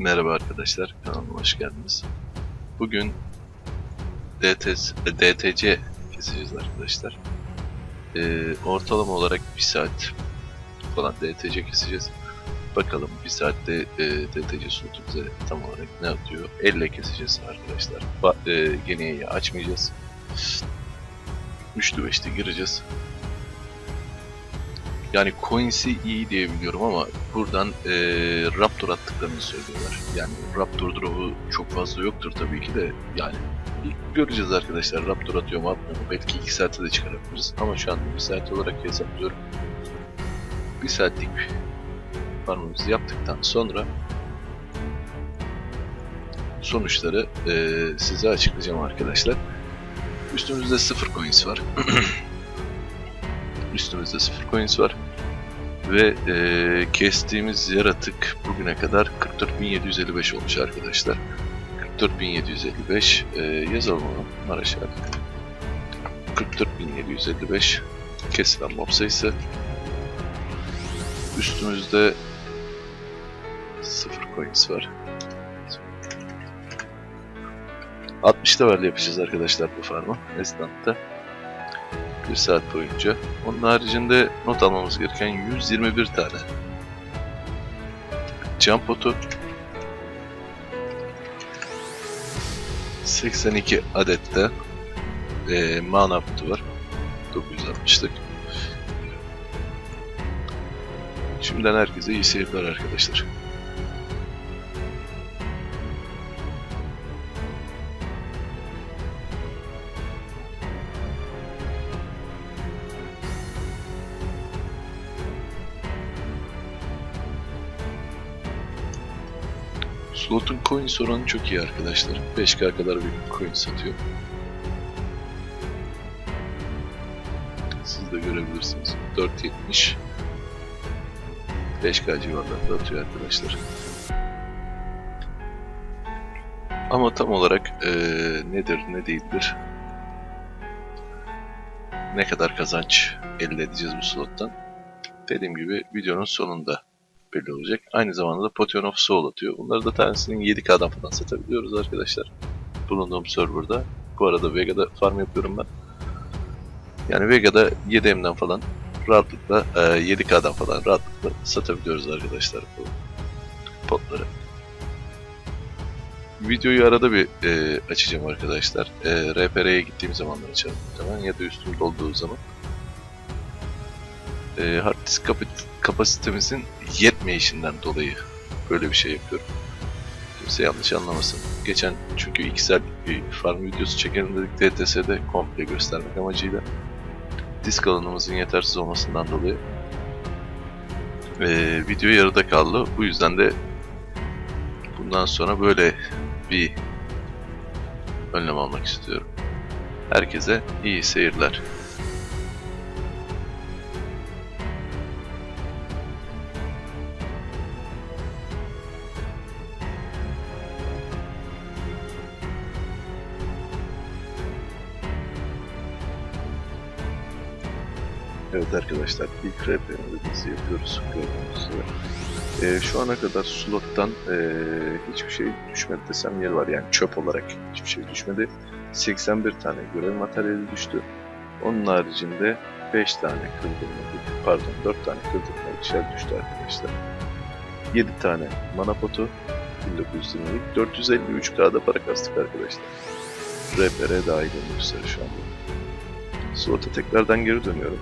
Merhaba arkadaşlar, kanalıma hoş geldiniz. Bugün DTS, e, DTC keseceğiz arkadaşlar. Ee, ortalama olarak bir saat falan DTC keseceğiz. Bakalım bir saatte e, DTC slotu bize tam olarak ne atıyor? Elle keseceğiz arkadaşlar. Ba e, geniyeyi açmayacağız. Üçlü beşli gireceğiz. Yani coins'i iyi diye biliyorum ama buradan e, Raptor attıklarını söylüyorlar. Yani Raptor drop'u çok fazla yoktur tabii ki de yani göreceğiz arkadaşlar Raptor atıyor mu atmıyor mu belki 2 saate de çıkarabiliriz ama şu anda 1 saat olarak hesaplıyorum. 1 saatlik farmımızı yaptıktan sonra sonuçları e, size açıklayacağım arkadaşlar. Üstümüzde 0 coins var. Üstümüzde 0 coins var. Ve e, kestiğimiz yaratık bugüne kadar 44.755 olmuş arkadaşlar. 44.755 e, yazalım onu Maraş artık. 44.755 kesilen mob sayısı. Üstümüzde 0 coins var. 60 level yapacağız arkadaşlar bu farmı. Esnafta. 1 saat boyunca. Onun haricinde not almamız gereken 121 tane cam potu 82 adet de e, mana potu var 960'lık Şimdiden herkese iyi seyirler arkadaşlar. Slot'un coin oranı çok iyi arkadaşlar. 5k kadar bir coin satıyor. Siz de görebilirsiniz. 4.70 5k civarlarında atıyor arkadaşlar. Ama tam olarak eee, nedir ne değildir ne kadar kazanç elde edeceğiz bu slottan dediğim gibi videonun sonunda belli olacak. Aynı zamanda da Potion of Soul atıyor. Bunları da tanesinin 7K'dan falan satabiliyoruz arkadaşlar. Bulunduğum serverda. Bu arada Vega'da farm yapıyorum ben. Yani Vega'da 7M'den falan rahatlıkla e, 7K'dan falan rahatlıkla satabiliyoruz arkadaşlar bu potları. Videoyu arada bir e, açacağım arkadaşlar. E, RPR'ye gittiğim zamanlar açarım muhtemelen ya da üstüm dolduğu zaman. E, hard disk kapasitemizin yetmeyişinden dolayı böyle bir şey yapıyorum. Kimse yanlış anlamasın. Geçen çünkü 2 saatlik bir farm videosu çekelim dedik DTS'de komple göstermek amacıyla. Disk alanımızın yetersiz olmasından dolayı eee video yarıda kaldı. Bu yüzden de bundan sonra böyle bir önlem almak istiyorum. Herkese iyi seyirler. Evet arkadaşlar ilk RP'mizi yapıyoruz gördüğünüz üzere. Ee, şu ana kadar slottan ee, hiçbir şey düşmedi desem yer var yani çöp olarak hiçbir şey düşmedi. 81 tane görev materyali düştü. Onun haricinde 5 tane kırdırma, pardon 4 tane kırdırma işler düştü arkadaşlar. 7 tane mana potu 1920'lik 453k'da para kastık arkadaşlar. RPR dahil olmak üzere şu anda. Slot'a tekrardan geri dönüyorum.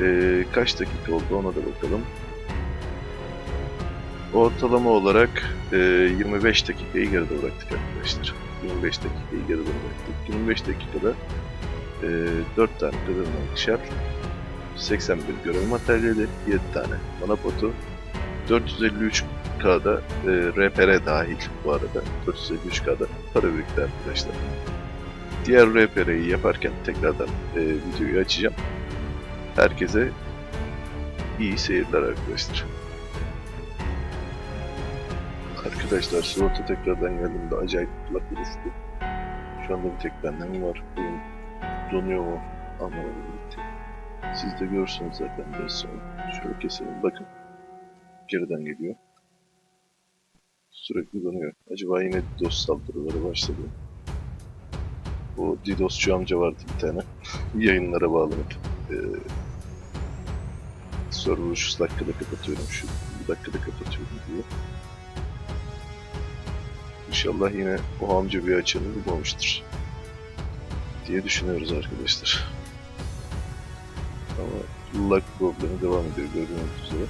Ee, kaç dakika oldu ona da bakalım. Ortalama olarak e, 25 dakikayı geride bıraktık arkadaşlar. 25 dakikayı geride bıraktık. 25 dakikada e, 4 tane kırılma ikişer, 81 görev materyali, 7 tane mana potu, 453K'da e, RPR dahil bu arada 453K'da para birikti arkadaşlar. Diğer RPR'yi yaparken tekrardan e, videoyu açacağım. Herkese iyi seyirler arkadaşlar. Arkadaşlar slota tekrardan geldiğimde acayip kulak oluştu. Şu anda bir tek bende mi var? Oyun donuyor mu? Anlamadım gitti. Siz de görürsünüz zaten biraz sonra. Şöyle keselim bakın. Geriden geliyor. Sürekli donuyor. Acaba yine DDoS saldırıları başladı. O DDoSçu amca vardı bir tane. Yayınlara bağlanıp e, server'ı şu dakikada kapatıyorum, şu dakikada kapatıyorum diye. İnşallah yine o amca bir açanı bulmamıştır diye düşünüyoruz arkadaşlar. Ama lag problemi devam ediyor gördüğünüz üzere.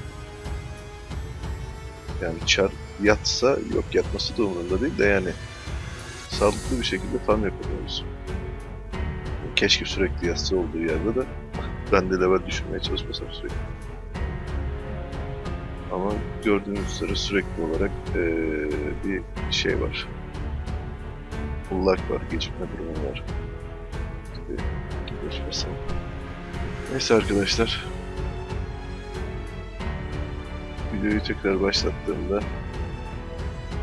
Yani çar yatsa yok yatması da umurunda değil de yani sağlıklı bir şekilde farm yapamıyoruz. Keşke sürekli yatsa olduğu yerde de ben de level düşürmeye çalışmasam sürekli. Ama gördüğünüz üzere sürekli olarak eee, bir şey var. Lag var, gecikme durumu var. Geçmesin. Neyse arkadaşlar. Videoyu tekrar başlattığımda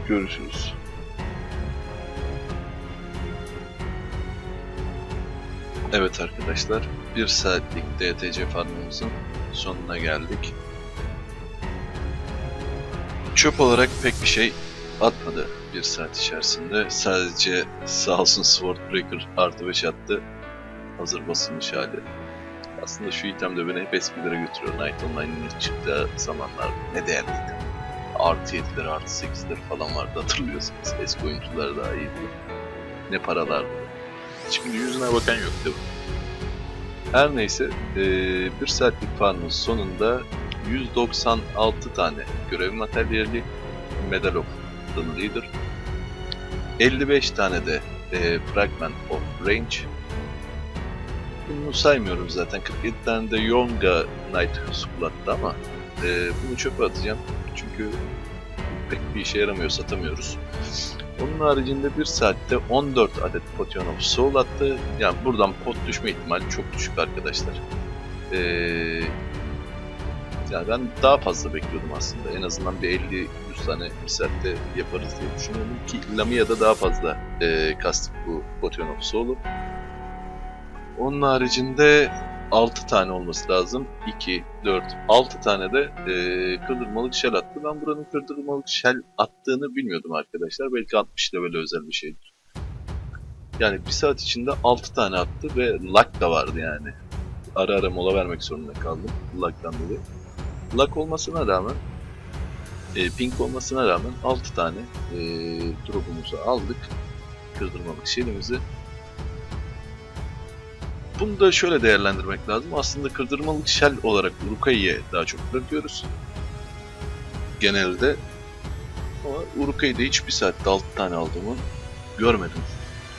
görüşürüz. Evet arkadaşlar, bir saatlik DTC farmımızın sonuna geldik. Çöp olarak pek bir şey atmadı bir saat içerisinde. Sadece sağ olsun Swordbreaker artı 5 attı. Hazır basılmış hali. Aslında şu item de beni hep eskilere götürüyor. Night Online'ın ilk çıktığı zamanlar ne değerliydi. Artı 7'ler, artı 8'ler falan vardı hatırlıyorsunuz. Eski oyuncular daha iyiydi. Ne paralardı. Şimdi yüzüne bakan yok mi? Her neyse, bir saatlik farmın sonunda 196 tane görev materyali, Medal of the Leader, 55 tane de eee, Fragment of Range, bunu saymıyorum zaten, 47 tane de Yonga Knight Squad'da ama eee, bunu çöpe atacağım çünkü pek bir işe yaramıyor, satamıyoruz. Onun haricinde bir saatte 14 adet Potion of Soul attı. Yani buradan pot düşme ihtimali çok düşük arkadaşlar. Ee, yani ben daha fazla bekliyordum aslında. En azından bir 50-100 tane bir saatte yaparız diye düşünüyordum ki Lamia'da daha fazla e, kastık bu Potion of Soul'u. Onun haricinde 6 tane olması lazım. 2, 4, 6 tane de e, kırdırmalık shell attı. Ben buranın kırdırmalık shell attığını bilmiyordum arkadaşlar. Belki 60 level özel bir şeydir. Yani bir saat içinde 6 tane attı ve lag da vardı yani. Ara ara mola vermek zorunda kaldım lag'dan dolayı. Lag olmasına rağmen e, ping olmasına rağmen 6 tane e, drop'umuzu aldık. Kırdırmalık shell'imizi bunu da şöyle değerlendirmek lazım. Aslında kırdırmalık shell olarak Urukai'ye daha çok bırakıyoruz. Genelde. Ama Urukai'de hiçbir saatte 6 tane aldığımı görmedim.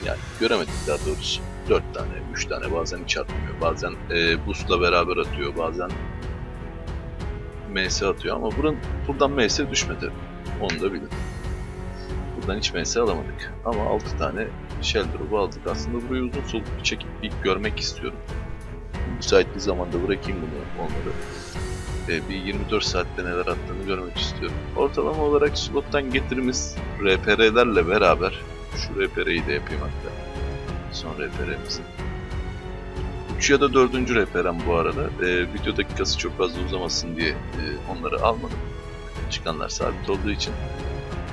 Yani göremedim daha doğrusu. 4 tane, 3 tane bazen hiç atmıyor. Bazen e, boost'la beraber atıyor, bazen MS atıyor ama buranın, buradan MS düşmedi. Onu da bilin. Buradan hiç MS alamadık. Ama 6 tane Shell Drop'u aldık. Aslında burayı uzun soluklu çekip bir görmek istiyorum. Müsait bir zamanda bırakayım bunu onları. Ee, bir 24 saatte neler attığını görmek istiyorum. Ortalama olarak slottan getirimiz RPR'lerle beraber şu RPR'yi de yapayım hatta. Son RPR'mizi. 3 ya da 4. RPR'm bu arada. Ee, video dakikası çok fazla uzamasın diye e, onları almadım. Çıkanlar sabit olduğu için.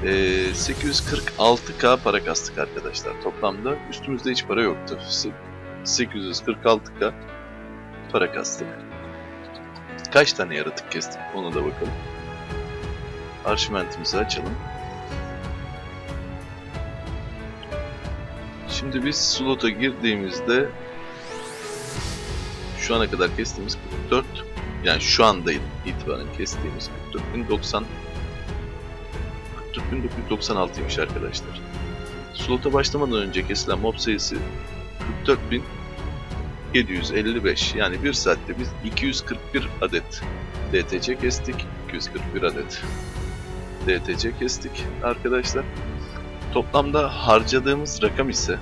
Ee, 846k para kastık arkadaşlar toplamda. Üstümüzde hiç para yoktu. Se- 846k para kastık. Kaç tane yaratık kestik ona da bakalım. Arşimentimizi açalım. Şimdi biz slota girdiğimizde şu ana kadar kestiğimiz 44 yani şu anda itibaren kestiğimiz 44.090 44.996'ymış arkadaşlar. Slota başlamadan önce kesilen mob sayısı 44.755 yani bir saatte biz 241 adet DTC kestik. 241 adet DTC kestik arkadaşlar. Toplamda harcadığımız rakam ise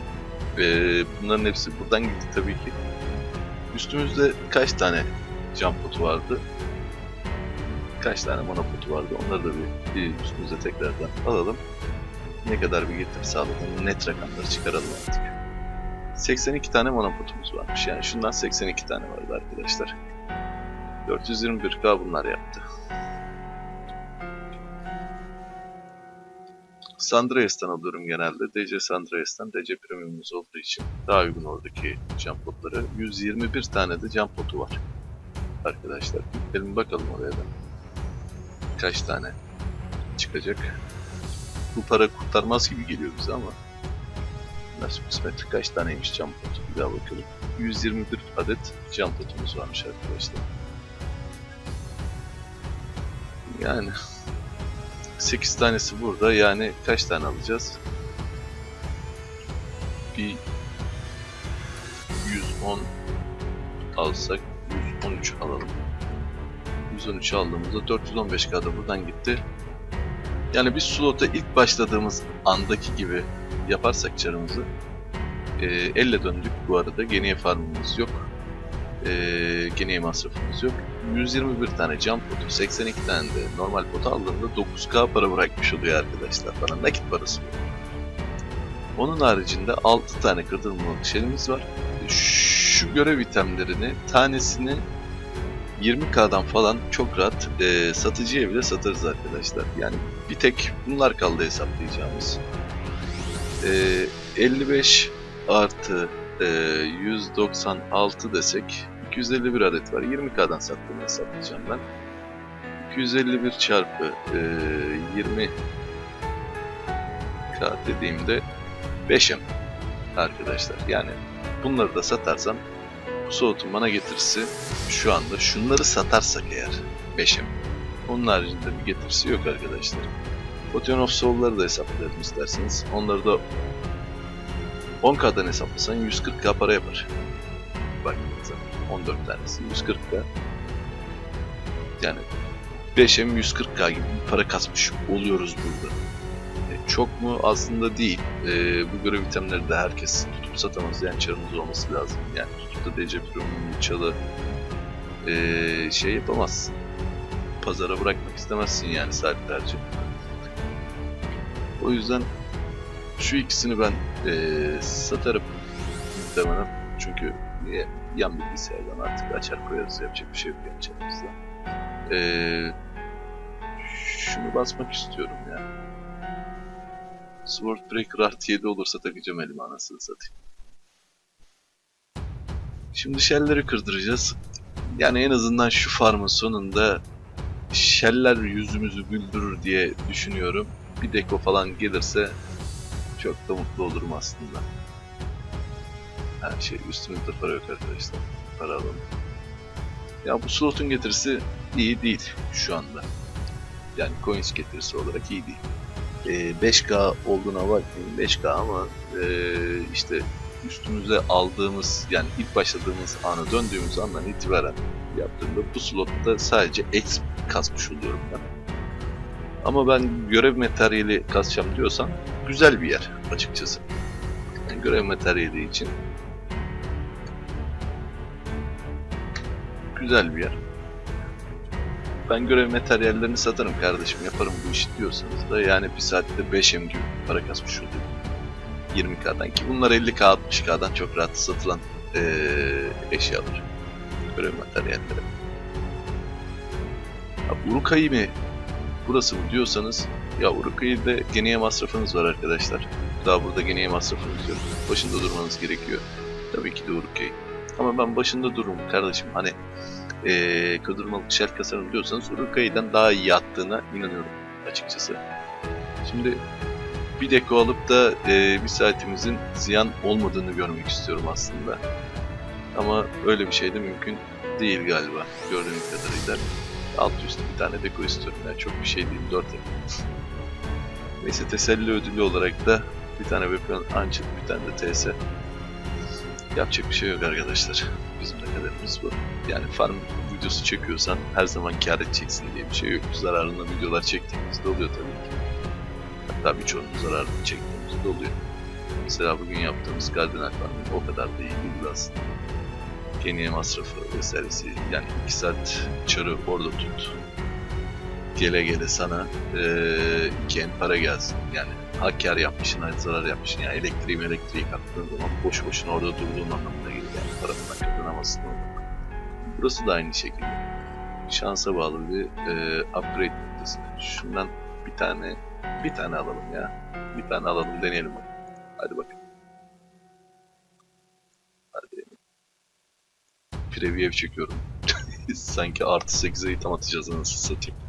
eee, bunların hepsi buradan gitti tabii ki. Üstümüzde kaç tane jump potu vardı? Kaç tane mana potu vardı? Onları da bir, bir üstümüze tekrardan alalım. Ne kadar bir getir sağladığını net rakamları çıkaralım artık. 82 tane mana potumuz varmış. Yani şundan 82 tane vardı arkadaşlar. 421k bunlar yaptı. Sandreas'tan alıyorum genelde. DC Sandreas'tan DC Premium'umuz olduğu için daha uygun oradaki jump potları. 121 tane de jump potu var. Arkadaşlar gidelim bakalım oraya da. Kaç tane çıkacak. Bu para kurtarmaz gibi geliyor bize ama nasıl kısmet kaç taneymiş jump potu bir daha bakalım. 121 adet jump potumuz varmış arkadaşlar. Yani 8 tanesi burada yani kaç tane alacağız? Bir 110 alsak 113 alalım. 113 aldığımızda 415 kadar buradan gitti. Yani biz slota ilk başladığımız andaki gibi yaparsak çarımızı e, elle döndük bu arada. Geniye farmımız yok. E, geniye masrafımız yok. 121 tane jump potu, 82 tane de normal potu aldığımda 9k para bırakmış oluyor arkadaşlar. Bana nakit parası bu. Onun haricinde 6 tane kırdırmalık şeyimiz var. Şu görev itemlerini tanesini 20k'dan falan çok rahat e, satıcıya bile satarız arkadaşlar. Yani bir tek bunlar kaldı hesaplayacağımız. E, 55 artı e, 196 desek 251 adet var. 20k'dan sattığımı hesaplayacağım ben. 251 çarpı e, 20 k dediğimde 5'im arkadaşlar. Yani bunları da satarsam bu soğutun bana getirisi şu anda şunları satarsak eğer 5'im. Onun haricinde bir getirisi yok arkadaşlar. Potion of Soul'ları da hesaplayalım isterseniz. Onları da 10k'dan hesaplasan 140k para yapar. Zaman 14 tanesi 140k. Yani 5M 140k gibi bir para kasmış oluyoruz burada. E, çok mu? Aslında değil. E, bu görev itemleri de herkes tutup satamaz. Yani çarımız olması lazım. Yani tutup da DC Premium çalı e, şey yapamazsın. Pazara bırakmak istemezsin yani saatlerce. O yüzden şu ikisini ben e, satarım muhtemelen. Çünkü niye yan bilgisayardan artık açar koyarız yapacak bir şey yok yani çarımızda. E, şunu basmak istiyorum ya. Swordbreaker artı 7 olursa takacağım elime anasını satayım. Şimdi shell'leri kırdıracağız. Yani en azından şu farmın sonunda sheller yüzümüzü güldürür diye düşünüyorum. Bir deko falan gelirse çok da mutlu olurum aslında. Her şey üstümüzde para yok arkadaşlar. Para alalım. Ya bu slotun getirisi iyi değil şu anda. Yani coins getirisi olarak iyi değil. Ee, 5K olduğuna bakmayın 5K ama ee, işte üstümüze aldığımız yani ilk başladığımız ana döndüğümüz andan itibaren yaptığımda bu slotta sadece X kasmış oluyorum ben. Ama ben görev materyali kasacağım diyorsan güzel bir yer açıkçası. Yani görev materyali için güzel bir yer. Ben görev materyallerini satarım kardeşim yaparım bu işi diyorsanız da yani bir saatte 5M gibi para kasmış oluyor. 20k'dan ki bunlar 50k 60k'dan çok rahat satılan ee, eşyalar. Görev materyalleri. Ya, Urukay'ı mı burası mı diyorsanız ya Urukay'da geneye masrafınız var arkadaşlar. Daha burada geneye masrafınız yok. Başında durmanız gerekiyor. Tabii ki de Urukay. Ama ben başında dururum kardeşim. Hani ee, kırdırmalık şel diyorsanız Urukay'dan daha iyi attığına inanıyorum açıkçası. Şimdi bir deko alıp da e, bir saatimizin ziyan olmadığını görmek istiyorum aslında. Ama öyle bir şey de mümkün değil galiba gördüğüm kadarıyla. Alt üstü bir tane deko istiyorum yani çok bir şey değil 4 Neyse teselli ödülü olarak da bir tane weapon ancak bir tane de TS. Yapacak bir şey yok arkadaşlar. Bizim de kaderimiz bu. Yani farm videosu çekiyorsan her zaman kar edeceksin diye bir şey yok. Zararına videolar çektiğimizde oluyor tabii ki. Hatta birçoğunun zararını çektiğimizde oluyor. Mesela bugün yaptığımız kardinal farmı o kadar da iyi değil aslında. Geniye masrafı vesairesi yani 2 saat çarı orada tut. Gele gele sana ee, iki en para gelsin. Yani ha kar yapmışsın zarar yapmışsın. Yani elektriği elektriği kattığın zaman boş boşuna orada durduğun anlamına geliyor. Yani paranından kazanamazsın orada. Burası da aynı şekilde. Şansa bağlı bir e, upgrade noktası. Şundan bir tane bir tane alalım ya. Bir tane alalım deneyelim. Hadi bakalım. Hadi. Preview çekiyorum. Sanki artı 8'e item atacağız anasını satayım.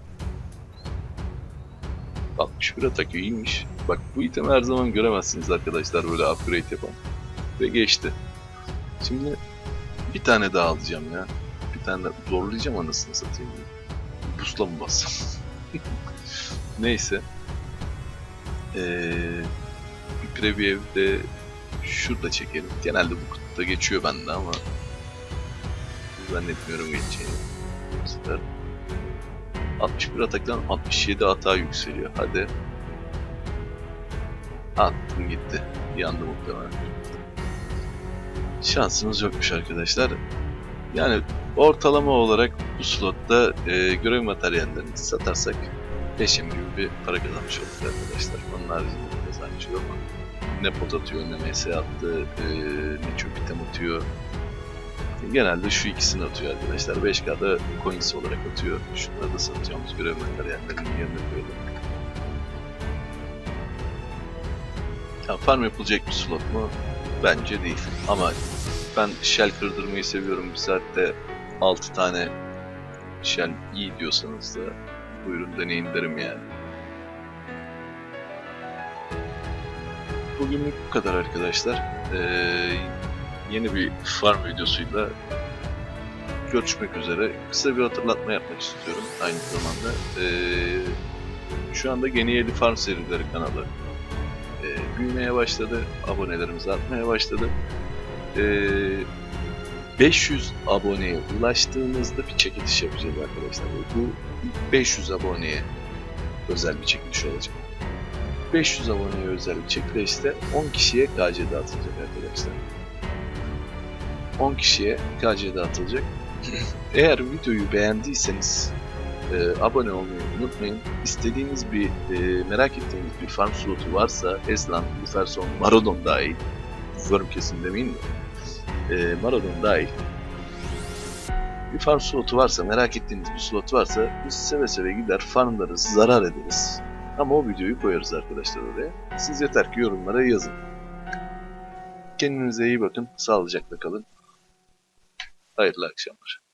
61 atak iyiymiş. Bak bu itemi her zaman göremezsiniz arkadaşlar böyle upgrade yapan. Ve geçti. Şimdi bir tane daha alacağım ya. Bir tane daha zorlayacağım anasını satayım. Busla mı bassam? Neyse. Ee, bir preview'de şurada çekelim. Genelde bu kutuda geçiyor bende ama zannetmiyorum geçeceğini. Bu sefer 61 ataktan 67 hata yükseliyor. Hadi. Attım gitti. Yandı muhtemelen. Şansımız yokmuş arkadaşlar. Yani ortalama olarak bu slotta e, görev materyallerini satarsak peşim gibi bir para kazanmış olduk arkadaşlar. Onun haricinde bir kazancı yok. Ne pot atıyor, ne MS attı, e, ne çöp item atıyor. Genelde şu ikisini atıyor arkadaşlar. 5K'da coins olarak atıyor. Şunları da satacağımız görev materyallerinin yerine koyalım. Ya farm yapılacak bir slot mu? Bence değil. Ama ben shell kırdırmayı seviyorum. Bir saatte 6 tane shell iyi diyorsanız da buyurun deneyin derim yani. Bugünlük bu kadar arkadaşlar. Ee, yeni bir farm videosuyla görüşmek üzere. Kısa bir hatırlatma yapmak istiyorum aynı zamanda. Ee, şu anda Geniyeli Farm serileri kanalı büyümeye başladı. Abonelerimiz artmaya başladı. Ee, 500 aboneye ulaştığımızda bir çekiliş yapacağız arkadaşlar. Bu ilk 500 aboneye özel bir çekiliş olacak. 500 aboneye özel bir çekilişte 10 kişiye KC dağıtılacak arkadaşlar. 10 kişiye KC dağıtılacak. Eğer videoyu beğendiyseniz e, abone olmayı unutmayın. İstediğiniz bir, e, merak ettiğiniz bir farm slotu varsa Eslan, Luferson, Maradon dahil. Umarım kesin demeyin de. E, Maradon dahil. Bir farm slotu varsa, merak ettiğiniz bir slot varsa biz seve seve gider farmlarız, zarar ederiz. Ama o videoyu koyarız arkadaşlar oraya. Siz yeter ki yorumlara yazın. Kendinize iyi bakın, sağlıcakla kalın. Hayırlı akşamlar.